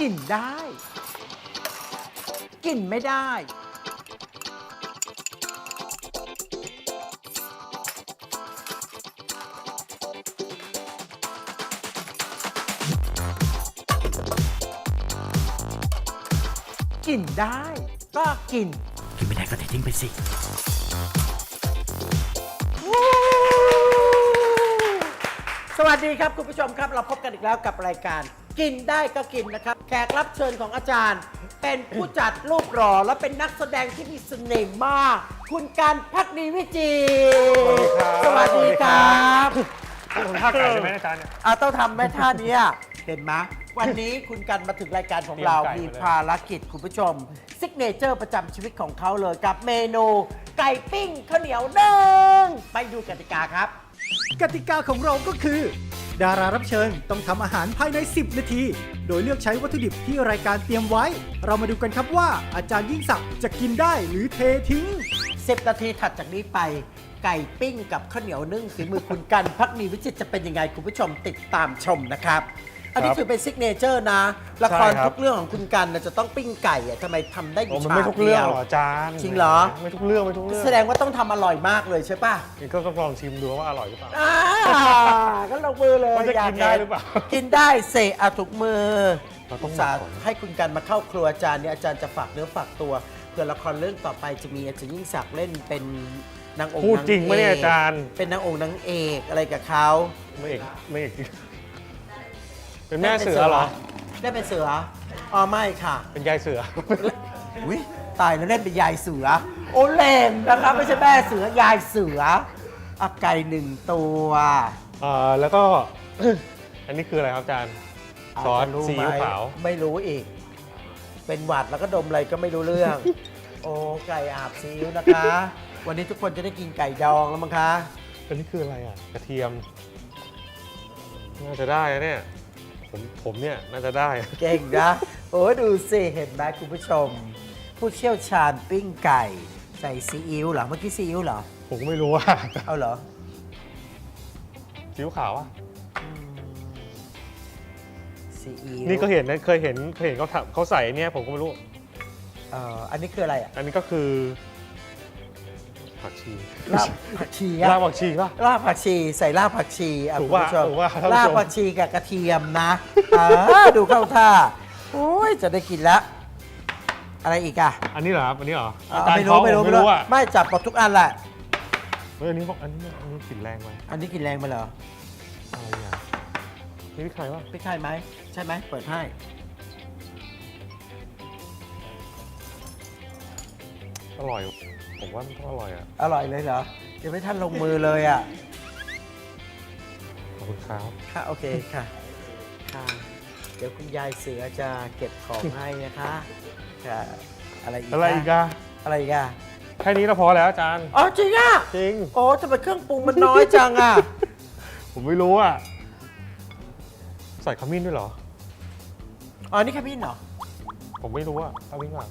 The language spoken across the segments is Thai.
กินได้ กินไม่ได้ กินได้ ก็กิน กินไม่ได้ก็เททิ้งไปสิ สวัสดีครับ คุณผู้ชมครับ เราพบกันอีกแล้วกับรายการ กินได้ก็กินนะครับ แขกรับเชิญของอาจารย์ เป็นผู้จัดรูปหล่อและเป็นนักแสดงที่มีเสน่ห์มาก คุณการพักดีวิจิตรสวัสดีครับนี่ผมท่าไก่ใช่ไหมอาจารย์เนี่ยอาต้องทำแม่ท่าเนี้ยเห็นไหมวันนี้คุณกันมาถึงรายการของเรา เตรีมียมไก่มาเลย ภารกิจคุณผู้ชมซิกเนเจอร์ประจำชีวิตของเขาเลยกับเมนู ไก่ปิ้งข้าวเหนียวนึ่งไปดูกติกาครับ กติกาของเราก็คือ ดารารับเชิญต้องทำอาหารภายใน 10 นาที โดยเลือกใช้วัตถุดิบที่รายการเตรียมไว้ เรามาดูกันครับว่าอาจารย์ยิ่งศักดิ์จะกินได้หรือเททิ้ง 10 นาทีถัดจากนี้ไป ไก่ปิ้งกับข้าวเหนียวนึ่งฝีมือคุณกัน พักมีวิจิตรจะเป็นยังไงคุณผู้ชมติดตามชมนะครับ อันนี้ครับคือเป็นซิกเนเจอร์นะ ละครใช่ครับ ทุกเรื่องของคุณกันน่ะจะต้องปิ้งไก่อะทำไมทำได้อโอ้ยู่มันฉาไม่กทุกเรื่เดีองยว หรออาจารย์จริงเหรอ ไม่ทุกเรื่องไม่ทุกเรื่องแสดงว่าต้องทำอร่อยมากเลยใช่ป่ะนี่ก็ต้องลองชิมดูว่าอร่อยหรือเปล่า อ่าก็ลงมือเลยมันจะอยากินได้เห็หรือเปล่ากินได้เสะอาถูกมือเราต้องสาห์หมักก่อน ให้คุณกันมาเข้าครัวอาจารย์เนี่ยอาจารย์จะฝากเนื้อฝากตัวเผื่อละครเรื่องต่อไปจะมีอาจารย์ยิ่งศักดิ์เล่นเป็นนางองค์พูดนางจริงไหมเนี่ยกอาจารย์ เป็นนางองค์นางเอกอะไรกับเขาไม่เอกไม่เอก เป็นแม่เสือเหรอ ได้เป็นเสืออ๋อไม่ค่ะ เป็นยายเสือ อุ้ยตายแล้วเล่นเป็นยายเสือ โอเลนนะครับไม่ใช่แม่เสือยายเสืออักไก่หนึ่งตัวอ่าแล้วก็ อันนี้คืออะไรครับอาจารย์ ซอสาจจะรู้ซีอิ๊วไหมขาว ไม่รู้อีก เป็นหวัดแล้วก็ดมอะไรก็ไม่รู้เรื่อง โอ้ไก่อาบซีอิ๊วนะคะ วันนี้ทุกคนจะได้กินไก่ดองแล้วมั้งคะ อันนี้คืออะไรอะ กระเทียม น่าจะได้นะเนี่ย ผมผมเนี่ยน่าจะได้ เก่งนะ โอ้ดูสิเห็นไหมคุณผู้ชม ผู้เชี่ยวชาญปิ้งไก่ ใส่ซีอิ๊วเหรอ เมื่อกี้ซีอิ๊วเหรอ ผมก็ไม่รู้ว่า เอาเหรอซีอิ๊วขาวอะซีอิ๊วนี่ก็เห็นนะเคยเห็นเคยเห็นเขาทำเขาใส่เนี่ยผมก็ไม่รู้ เอ่ออันนี้คืออะไรอะ อันนี้ก็คือ ผักชีลาบผักชีลาอะบผักชีป่ะ ลาบผักชีใส่ลาบผักชีอะถูคุกณว่าผู้ชมถูกว่าท่านผู้ชม ลาบผักชีกับกระเทียมนะอ่าดูเข้าท่าโอ้ยจะได้กินแล้วอะไรอีกอะอันนี้เหรอครับอันนี้เหรออ่าอาจารย์ไม่รู้เขาไม่รู้ผไม่รู้อะไม่จับหมดทุกอันแหละเฮ้ยอันนี้บอกอันนี้อันนี้กลิ่นแรงไปอันนี้กินแรงไปเหรออะไรอะนี่พี่ใครวะไม่ใช่ไหมใช่ไหมเปิดให้อร่อย ผมว่ามันต้องอร่อยอะ อร่อยเลยเหรอยังไม่ทันลงมือเลยอะ ขอบคุณครับ ค่ะ โอเคค่ะ ค่ะ เดี๋ยวคุณยายเสือจะเก็บของให้นะคะ ค่ะ อะไรอีกอะไรอีกอะอะไรอีกอะแค่นี้เราพอแล้วอาจารย์ อ๋อจริงอะจริง โอ้ทำไมเครื่องปรุงมันน้อยจังอะผมไม่รู้อะ ใส่ขมิ้นด้วยเหรอ อ๋อนี่ขมิ้นเหรอ ผมไม่รู้อะขมิ้นอะ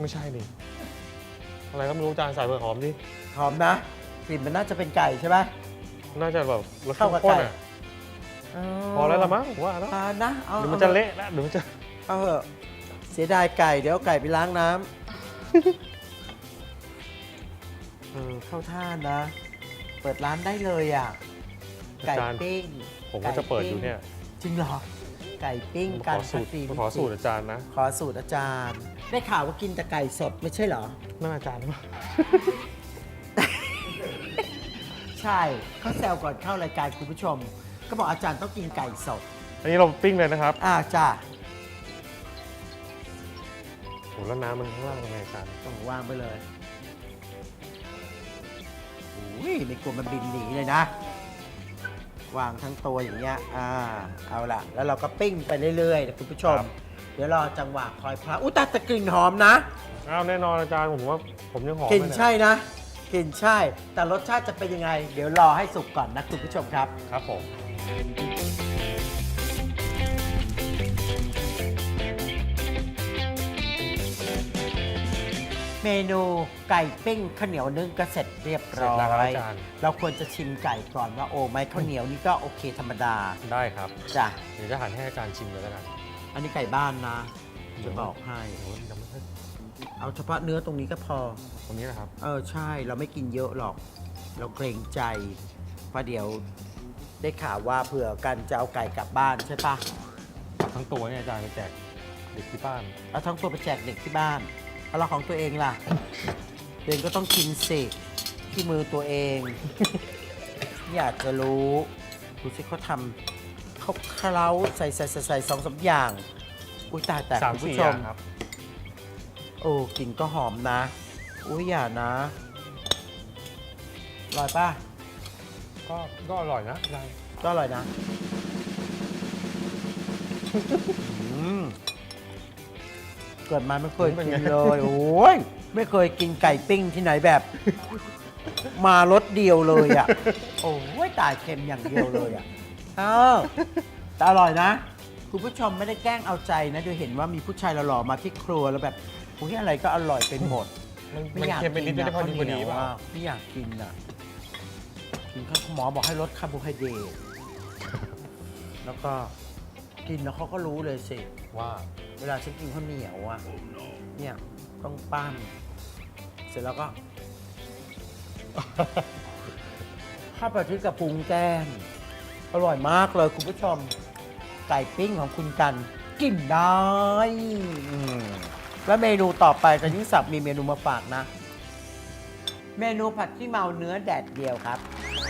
ไม่ใช่นี่ อะไรก็ไม่รู้อาจารย์ใส่เบอร์หอมดิหอมนะกลิ่นมันน่าจะเป็นไก่ใช่ไหม น่าจะแบบรสเข้ากับข้นไก่ ๆอะพอแล้วละมั้งผมว่าเนอะอ่านะเอาเดี๋ยวมันจะเละแล้วเดี๋ยวมันจะเอาเถอะเสียดายไก่เดี๋ยวเอาไก่ไปล้างน้ำเออเข้าท่านะ เปิดร้านได้เลยอะอาไก่จารย์ปิ้งผมก็จะเปิดอยู่เนี่ยจริงเหรอไก่ปิ้งผมกัขนอสูตรพักดีผมขอสูตรอาจารย์นะ ขอสูตรอาจารย์ ได้ข่าวว่ากินแต่ไก่สดไม่ใช่เหรอน่าอาจารย์ปะ ใช่เขาแซวก่อนเข้ารายการคุณผู้ชม ก็บอกอาจารย์ต้องกินไก่สดอันนี้เราปิ้งเลยนะครับอ่าจ้าโหแล้วน้ำมันข้างล่างเป็นไงอาจารย์ต้องวางไปเลยอุ้ยไม่กลัวมันบินหนีเลยนะ วางทั้งตัวอย่างเงี้ยอ่าเอาละแล้วเราก็ปิ้งไปเรื่อยๆนะคุณผู้ชม เดี๋ยวรอจังหวะคอยพระอุ้ยแต่แต่กลิ่นหอมนะ อ้าวแน่นอนอาจารย์ผมว่าผมยังหอมกลิ่นเลยเยใช่นะกลิ่นใช่ แต่รสชาติจะเป็นยังไง เดี๋ยวรอให้สุกก่อนนะคุณผู้ชมครับ ครับผมเมนูไก่ปิ้งข้าวเหนียวนึ่งก็เสร็จเรียบเสร็จร้อแล้วครับย อาจารย์เราควรจะชิมไก่ก่อนว่าโอ้ไหมข้าวเหนียวนี่ก็โอเคธรรมดาได้ครับจ้ะเดี๋ยวจะหันให้อาจารย์ชิมเลยแล้วกัน อันนี้ไก่บ้านนะ จะบอกให้ โอ้ยยังไม่ค่อยเอาเฉพาะเนื้อตรงนี้ก็พอ ตรงนี้นะครับ เออใช่เราไม่กินเยอะหรอก เราเกรงใจเพราะเดี๋ยวได้ข่าวว่าเผื่อกันจะเอาไก่กลับบ้านใช่ปะทั้งตัวเนี่ยอาจารย์ไปแจกเด็กที่บ้าน เอาทั้งตัวไปแจกเด็กที่บ้านเอาเราของตัวเองล่ะ ตัวเองก็ต้องกินสิที่มือตัวเอง อยากจะรู้ดูสิเขาทำ เขาเคล้าใส่ใส่ใส่ใส่สองสามอย่าง อุ้ยตายแต่สามคุณสี่ผู้ชอย่ามงครับ โอ้กลิ่นก็หอมนะ อุ้ยอย่านะอร่อยป่ะ ก็ก็อร่อยนะอาจารย์ก็อร่อยนะ อืมเกิดมาไม่เคยกินเลย โอ้ย ไม่เคยกินไก่ปิ้งที่ไหนแบบ มารสเดียวเลยอะ โอ้ยตายเค็มอย่างเดียวเลยอะ เออแต่อร่อยนะ คุณผู้ชมไม่ได้แกล้งเอาใจนะเดี๋ยวเห็นว่ามีผู้ชายหล่อๆมาที่ครัวแล้วแบบอุ้ยอะไรก็อร่อยไปหมด มันไม่มันอยากเค็มไปนิดนึงนะพอดีพอดีข้าวเหนียวเปล่าอะไม่อยากกินอะกินข้าวหมอบอกให้ลดคาร์โบไฮเดรตแล้วก็กินแล้วเขาก็รู้เลยสิ ว่า เวลาฉันกินข้าวเหนียวอะ เนี่ยต้องปั้มเสร็จแล้วก็ ข้าวปลาทิกับปรุงแกง อร่อยมากเลยคุณผู้ชม ไก่ปิ้งของคุณกันกินได้อืมแล้วเมนูต่อไปจะยิ่งสับมีเมนูมาฝากนะ เมนูผัดขี้เมาเนื้อแดดเดียวครับ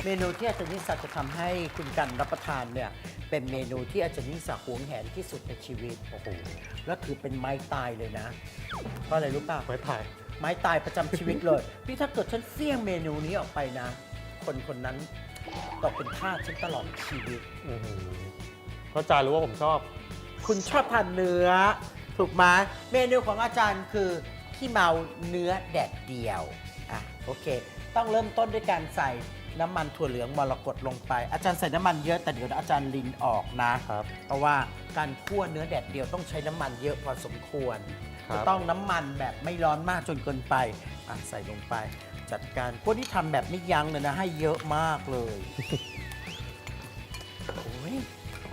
เมนูที่อาจารย์นิสสักจะทำให้คุณกันรับประทานเนี่ย เป็นเมนูที่อาจารย์นิสสักหวงแหนที่สุดในชีวิตโอ้โหแล้วถือเป็นไม้ตายเลยนะเพราะอะไรรู้ป่ะไว้ถ่าย ไม้ตายประจำชีวิตเลยพี่ถ้าเกิดฉันเสี่ยงเมนูนี้ออกไปนะ คนคนนั้น ตกเป็นทาสฉันตลอดชีวิต อื้อหือเพราะอาจารย์รู้ว่าผมชอบ คุณชอบทานเนื้อ ถูกไหมเมนูของอาจารย์คือขี้เมาเนื้อแดดเดียวอะโอเค ต้องเริ่มต้นด้วยการใส่น้ำมันถั่วเหลืองมรกตลงไป อาจารย์ใส่น้ำมันเยอะแต่เดี๋ยวอาจารย์ลินออกนะ ครับ เพราะว่าการคั่วเนื้อแดดเดียวต้องใช้น้ำมันเยอะพอสมควรครับ จะต้องน้ำมันแบบไม่ร้อนมากจนเกินไปอะใส่ลงไป จัดการคั่วที่ทำแบบไม่ยั้งเลยนะ ให้เยอะมากเลยโอ้ย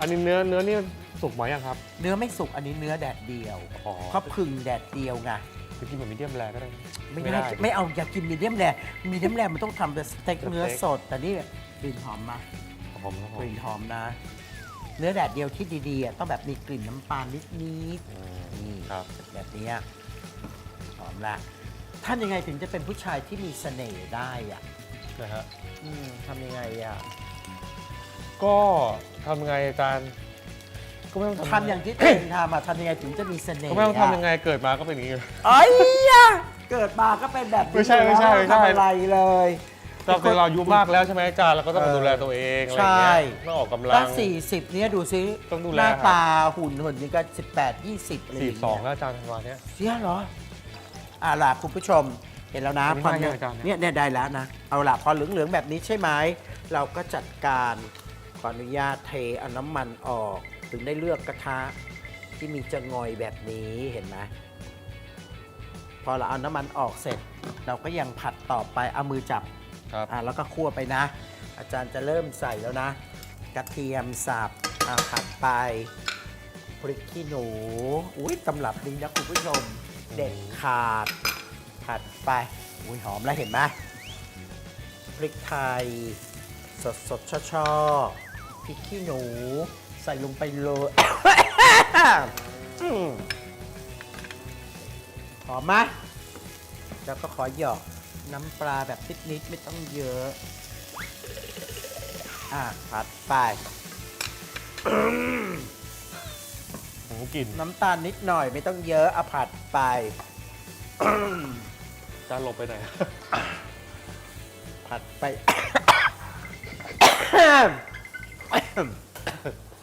อันนี้เนื้อเนื้อนี่สุกไหมยังครับเนื้อไม่สุกอันนี้เนื้อแดดเดียวอ๋อเขาพึ่งแดดเดียวไงจะกินแบบมีเดียมแรก็ได้ ไม่ได้ไม่เอาอย่ากินมีเดียมแรมีเดียมแรมันต้องทำเป็นสเต็กสเต็กเนื้อสด แต่นี่กลิ่นหอมมากผมครับผกมลิ่นหอมนะ เนื้อแดดเดียวที่ดีๆอะต้องแบบมีกลิ่นน้ำปลานิดอืมๆนี่ครับ แบบเนี้ยหอมละ ท่านยังไงถึงจะเป็นผู้ชายที่มีเสน่ห์ได้อะนะฮะอืมทำยังไงอะก็ทำไงอาจารย์ก็ไม่ต้องทำอย่างที่ตัวเองทำอะทำยังไงถึงจะมีเสน่ห์ก็ไม่ต้องะทำยังไงเกิดมาก็เป็นอย่างนี้ เอ้ยอะเกิดมาก็เป็นแบบนี้ไม่ใช่ไม่ใช่ไม่ใช่ทำอะไรเลย เราเป็นเราอายุมากแล้วใช่ไหมอาจารย์เราก็ต้องมาดูแลตัวเองอะไรอย่างเงี้ยใช่ ต้องออกกำลัตั้ง งสี่สิบเนี่ยดูซิต้องดูแล หน้าครับตาหุ่นหุ่นนี่ก็สิบแปดยี่สิบอะไรอสี่ย่างสองเงี้ยแล้วอาจารย์ธันวาเนี้ยเสียเหรอ อ่าล่ะคุณผู้ชมเห็นแล้วนะอันนี้ความได้ยังอาจารย์เนี่ย เนี่ยเนี่ยได้แล้วนะ เอาล่ะพอเหลือง ๆ แบบนี้ใช่ไหมเราก็จัดการขออนุญาตเทเอาน้ำมันออก ถึงได้เลือกกระทะที่มีจะงอยแบบนี้เห็นไหมพอเราเอาน้ำมันออกเสร็จ เราก็ยังผัดต่อไปเอามือจับ ครับ อ่าแล้วก็คั่วไปนะ อาจารย์จะเริ่มใส่แล้วนะ กระเทียมสับอ่าผัดไปพริกขี้หนู อุ้ยตำรับนี้นะคุณผู้ชม เด็ดขาดผัดไปอุ้ยหอมแล้วเห็นไหมพริกไทย สดสดๆช่อๆพริกขี้หนู ใส่ลงไปเลยหอมไหมแล้วก็ขอหยอกน้ำปลาแบบนิดๆไม่ต้องเยอะ อะผัดไป กลิ่นน้ำตาลนิดหน่อยไม่ต้องเยอะเอาผัดไปอาจารย์หลบไปไหน ผัดไป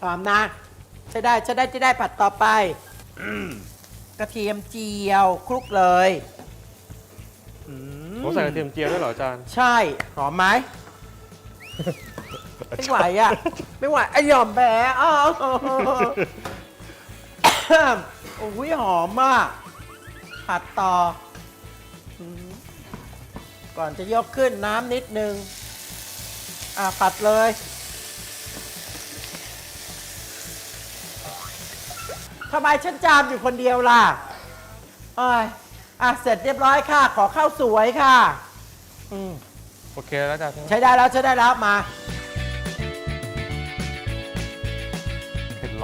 หอมนะ ใช้ได้ใช้ได้ใช้ได้ผัดต่อไป กระเทียมเจียวคลุกเลยอืมผมใส่กระเทียมเจียวด้วยเหรออาจารย์ใช่ หอมไหม ไม่ไหวอะ ไม่ไหวไอยอมแพ้อ้าว โอ้ยหอมมาก ผัดต่ออืมก่อนจะยกขึ้นน้ำนิดนึง อะ ผัดเลย ทำไมฉันจามอยู่คนเดียวล่ะเอ้ยอะ เสร็จเรียบร้อยค่ะ ขอข้าวสวยค่ะ อืม โอเคแล้วจ้ะใช้ได้แล้ว ใช้ได้แล้วมา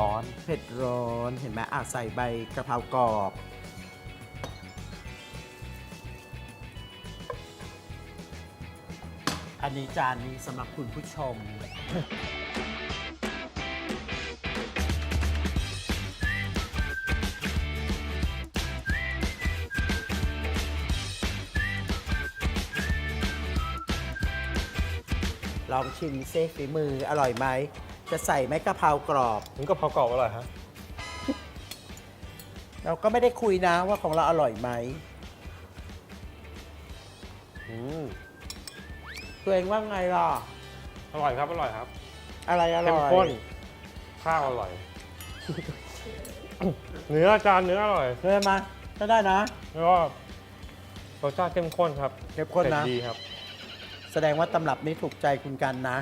ร้อน เผ็ดร้อนเห็นไหมอะใส่ใบกะเพรากรอบ อันนี้จานนี้สำหรับคุณผู้ชม ลองชิมเซฝีมืออร่อยไหม จะใส่ไหมกะเพรากรอบ มันก็เผากรอบอร่อยฮะเราก็ไม่ได้คุยนะว่าของเราอร่อยไหมอืมตัวเองว่าไงล่ะ อร่อยครับอร่อยครับอะไรอร่เข้มอยข้นข้าวอร่อย เนื้อจานเนื้ออร่อยเริ่มมาก็ได้นะ แล้วก็รสชาติเข้มข้นครับเข้มข้นนะผ็ดดีครับ แสดงว่าตำรับนี้ถูกใจคุณกันนะ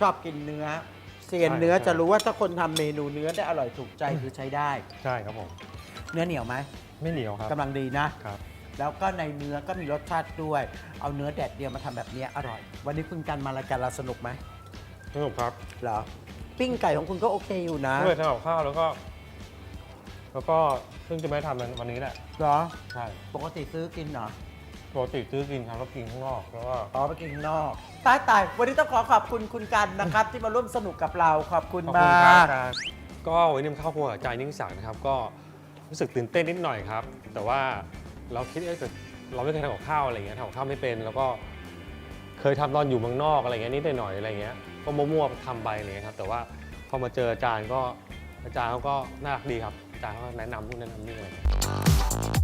ชอบกินเนื้อ เซียนใช่เนื้อใช่จะรู้ว่าถ้าคนทำเมนูเนื้อได้อร่อยถูกใจคือใช้ได้ ใช่ครับผม เนื้อเหนียวไหมไม่เหนียวครับกำลังดีนะ ครับ แล้วก็ในเนื้อก็มีรสชาติด้วย เอาเนื้อแดดเดียวมาทำแบบนี้อร่อย วันนี้คุณกันมารายการเราสนุกไหมสนุกครับเหรอ ปิ้งไก่ของคุณก็โอเคอยู่นะด้วยทำกับข้าวแล้วก็ แล้วก็เพิ่งจะไม่ทำวันนี้แหละ เหรอ ใช่ ปกติซื้อกินเหรอ ปกติซื้อกินครับแล้วกินข้างนอกแล้วก็อ๋อไปกินข้างนอกตายตายวันนี้ต้องขอขอบคุณคุณกันนะครับ ที่มาร่วมสนุกกับเราขอบคุณขอบคุณมาครับกก็วันนี้มาเข้าครัวกับจายนิ่งศักดิ์นะครับ ก็รู้สึกตื่นเต้นนิดหน่อยครับ แต่ว่าเราคิดเอ๊ะแต่เราไม่เคยทำกับข้าวอะไรเงี้ยทำกับข้าวไม่เป็น แล้วก็เคยทำตอนอยู่เมืองนอกอะไรเงี้ยนิดหน่อยๆอะไรเงี้ยก็มั่วๆทำไปอะไรเลยครับ แต่ว่าพอมาเจออาจารย์ก็อาจารย์เขาก็น่ารักดีครับอาจารย์เขาก็แนะนำนู่นแนะนำนี่อะไรเงี้ย